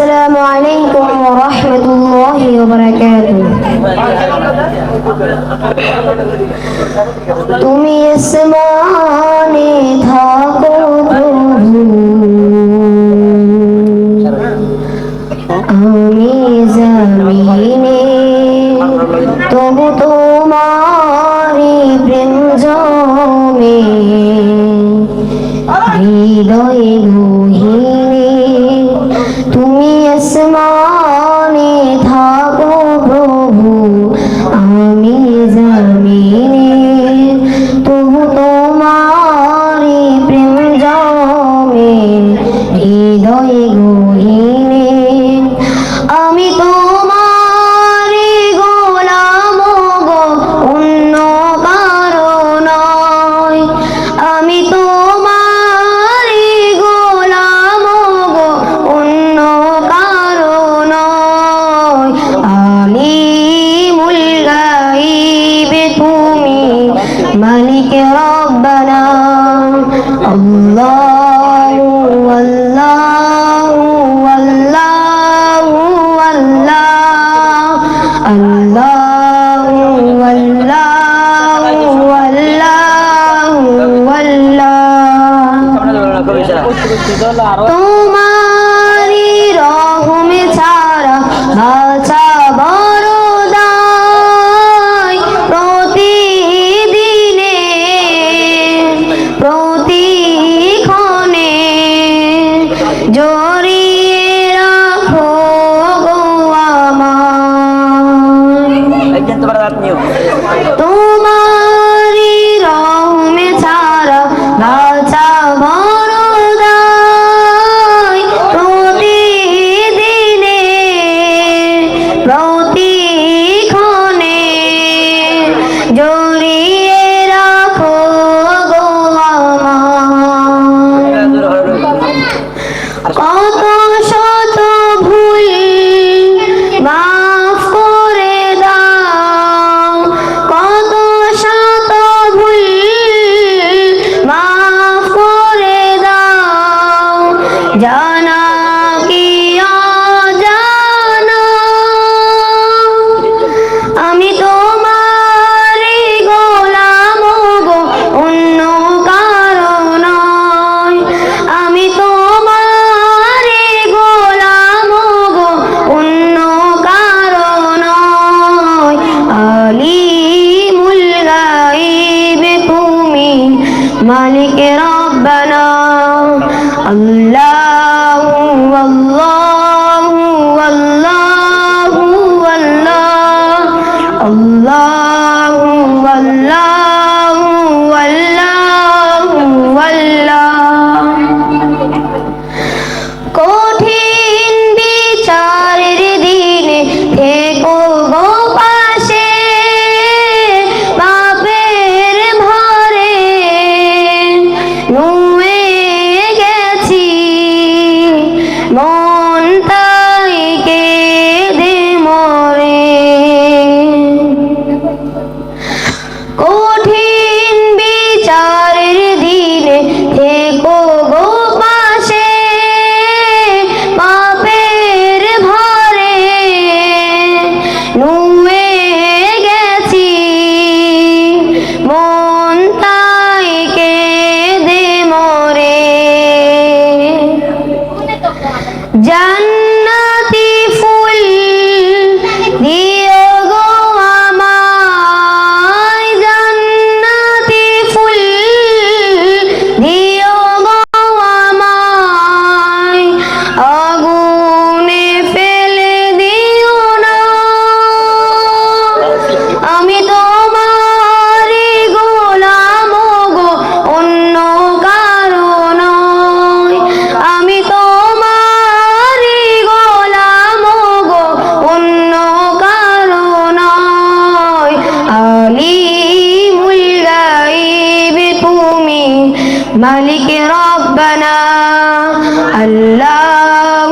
السلام عليكم ورحمة الله وبركاته তুমি আসমানে থাকো প্রভু আমি জমিনে তবু তোমারি প্রেম জমে তুমি আসমানে i Allah. তোমারি রহমে ছাড়া ربنا. الله